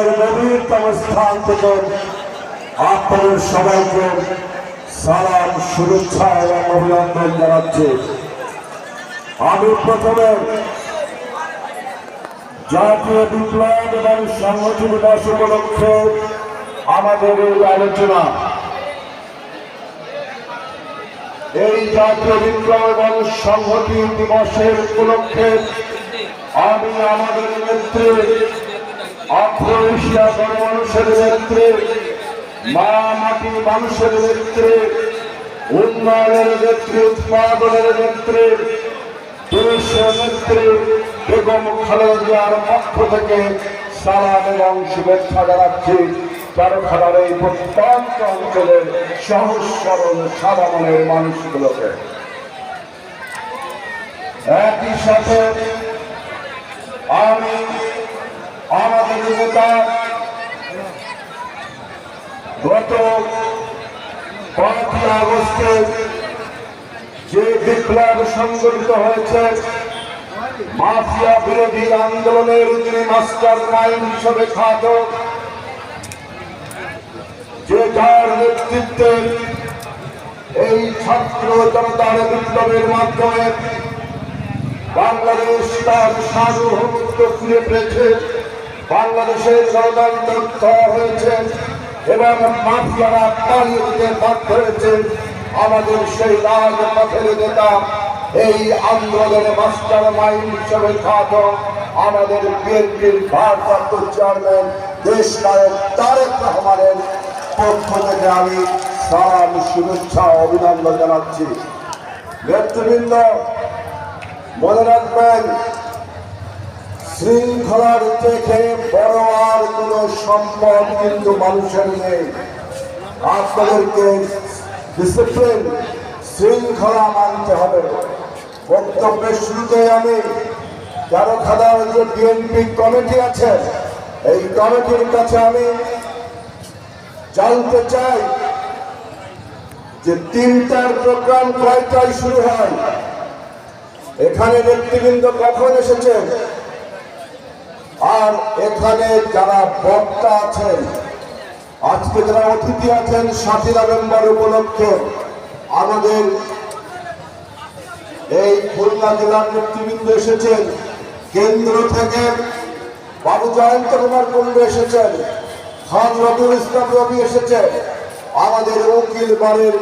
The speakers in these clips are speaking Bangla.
হৃদয়ের গভীরতম স্থান থেকে আপনাদের সবাইকে সালাম, শুভেচ্ছা এবং অভিনন্দন জানাচ্ছি। আমি প্রথমে জাতীয় বিপ্লব এবং সংহতি দিবস উপলক্ষে আমাদের এই আলোচনা। এই জাতীয় বিপ্লব এবং সংহতি দিবসের উপলক্ষে আমি আমাদের নেত্রী আফ্রো এশিয়া গণমানুষের নেত্রী মা মাটি মানুষের নেত্রী উন্নয়নের নেত্রী উৎপাদনের নেত্রী দেশের নেত্রী বেগম খালেদা জিয়ার পক্ষ থেকে সালাম এবং শুভেচ্ছা জানাচ্ছি। চারখানার এই প্রত্যন্ত অঞ্চলের সরল সাধারণের মানুষগুলোকে। একই সাথে আমি আমাদের নেতা গত পাঁচই আগস্টে যে বিপ্লব সংগঠিত হয়েছে, মাফিয়া বিরোধী আন্দোলনের যিনি মাস্টার মাইন্ড হিসেবে খ্যাত, যে যার নেতৃত্বে এই ছাত্র জনতার বিপ্লবের মাধ্যমে বাংলাদেশ তার সার্বভৌমত্ব ফিরে পেয়েছে। বাংলাদেশের গণতন্ত্র হয়েছে আমাদের সেই রাজপথের নেতা, এই আন্দোলনের মাস্টার মাইন্ড হিসেবে খ্যাত আমাদের বিএনপির ভারপ্রাপ্ত চেয়ারম্যান, দেশ নায়ক তারেক রহমানের পক্ষ থেকে আমি সালাম, শুভেচ্ছা, অভিনন্দন জানাচ্ছি। নেতৃবৃন্দ, মনে রাখবেন শৃঙ্খলার থেকে বড় আর কোন সম্পদ কিন্তু মানুষের নেই। আপনাদেরকে ডিসিপ্লিন শৃঙ্খলা মানতে হবে। বক্তব্যের শুরুতে আমি তেরো খাদার যে বিএনপি কমিটি আছে, এই কমিটির কাছে আমি জানতে চাই যে তিনটার প্রোগ্রাম কয়টায় শুরু হয়? এখানে নেতৃবৃন্দ কখন এসেছেন? আর এখানে যারা বক্তা আছেন, আজকে যারা অতিথি আছেন, সাতই নভেম্বর উপলক্ষে আমাদের এই খুলনা জেলার নেতৃবৃন্দ এসেছেন, কেন্দ্র থেকে বাবু জয়ন্ত কুমার কুণ্ডু এসেছেন, খান ইসলাম রবি এসেছেন, আমাদের উকিল বাড়ির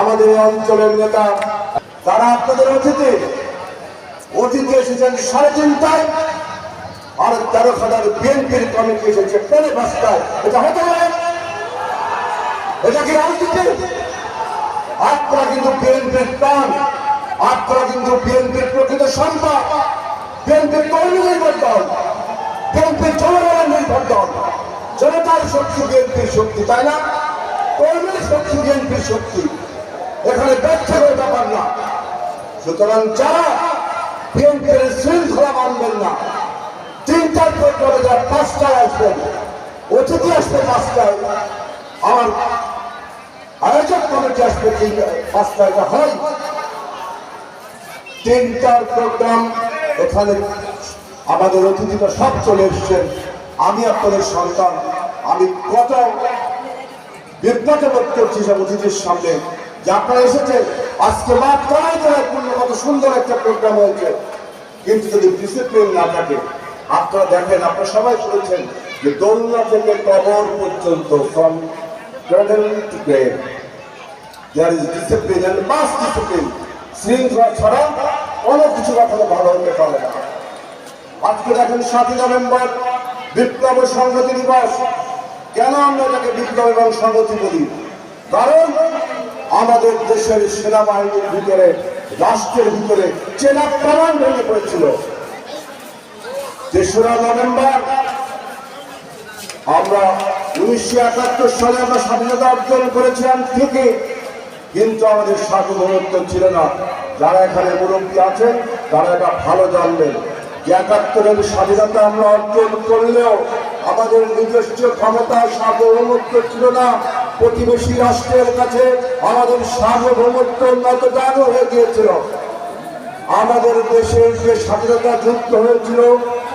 আমাদের অঞ্চলের নেতা। তারা আপনাদের অতিথি অতিথি এসেছেন সাড়ে তিনটায়। আর তেরো হাজার বিএনপির কমিটি এসেছে। পরে পাঁচটায় এটা হতে পারে। এটা কি রাজনীতি? আপনারা কিন্তু বিএনপির প্রাণ, আপনারা কিন্তু বিএনপির প্রকৃত সম্পদ। বিএনপির কর্মী নির্ভর দল বিএনপির জনগণের নির্ভর দল জনতার শক্তি বিএনপির শক্তি, তাই না? কর্মীর শক্তি বিএনপির শক্তি। এখানে ব্যাখ্যা করে ব্যাপার না। সুতরাং যারা বিএনপির শৃঙ্খলা মানবেন না তিনটার প্রোগ্রামে যারা পাঁচটায় আসবেন অতিথি আসবে পাঁচটায় আয়োজক কমিটি আসবে পাঁচটায় হয়। তিনটার প্রোগ্রাম এখানে আমাদের অতিথিরা সব চলে এসছেন। আমি আপনাদের সন্তান, আমি কত বোধ করছি সব অতিথির সামনে। যে আপনারা এসেছেন, আজকে মাঠ করাই কত সুন্দর একটা প্রোগ্রাম হয়েছে। কিন্তু যদি ডিসিপ্লিন না থাকে আপনারা দেখেন, আপনারা সবাই শুনেছেন যে দোলনা থেকে কবর পর্যন্ত from cradle to grave there is discipline and mass discipline. শৃঙ্খলা ছাড়া কোনো কিছু কখনো ভালো হতে পারে না। আজকে দেখেন সাতই নভেম্বর, বিপ্লব সংহতি দিবস। কেন আমরা এটাকে বিপ্লব এবং সংহতি বলি? কারণ আমাদের দেশের সেনাবাহিনীর ভিতরে, রাষ্ট্রের ভিতরে চেনা প্রমাণ ভেঙে পড়েছিল। তেসরা নভেম্বর। আমরা উনিশশো একাত্তর সালে আমরা স্বাধীনতা অর্জন করেছিলাম ঠিকই, কিন্তু আমাদের সার্বভৌমত্ব ছিল না। যারা এখানে মুরব্বী আছেন, তারা এটা ভালো জানবেন। একাত্তরের স্বাধীনতা আমরা অর্জন করলেও আমাদের নিজস্ব ক্ষমতা সার্বভৌমত্ব ছিল না। প্রতিবেশী রাষ্ট্রের কাছে আমাদের সার্বভৌমত্ব নতদান হয়ে গিয়েছিল। আমাদের দেশের যে স্বাধীনতা যুদ্ধ হয়েছিল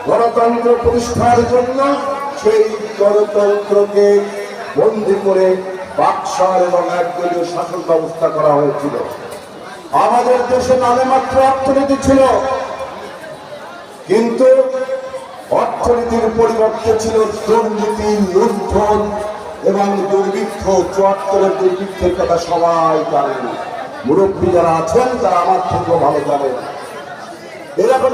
গণতন্ত্র প্রতিষ্ঠার জন্য সেই গণতন্ত্রকে বন্দি করে বাক্সার এবং একদলীয় শাসন ব্যবস্থা করা হয়েছিল। আমাদের দেশে নামে মাত্র অর্থনীতি ছিল, কিন্তু অর্থনীতির পরিবর্তে ছিল দুর্নীতি লুণ্ঠন এবং দুর্ভিক্ষ। চুয়াত্তরের দুর্ভিক্ষের কথা সবাই জানেন মুরব্বী যারা আছেন, তারা আমার থেকেও ভালো জানেন। এরকম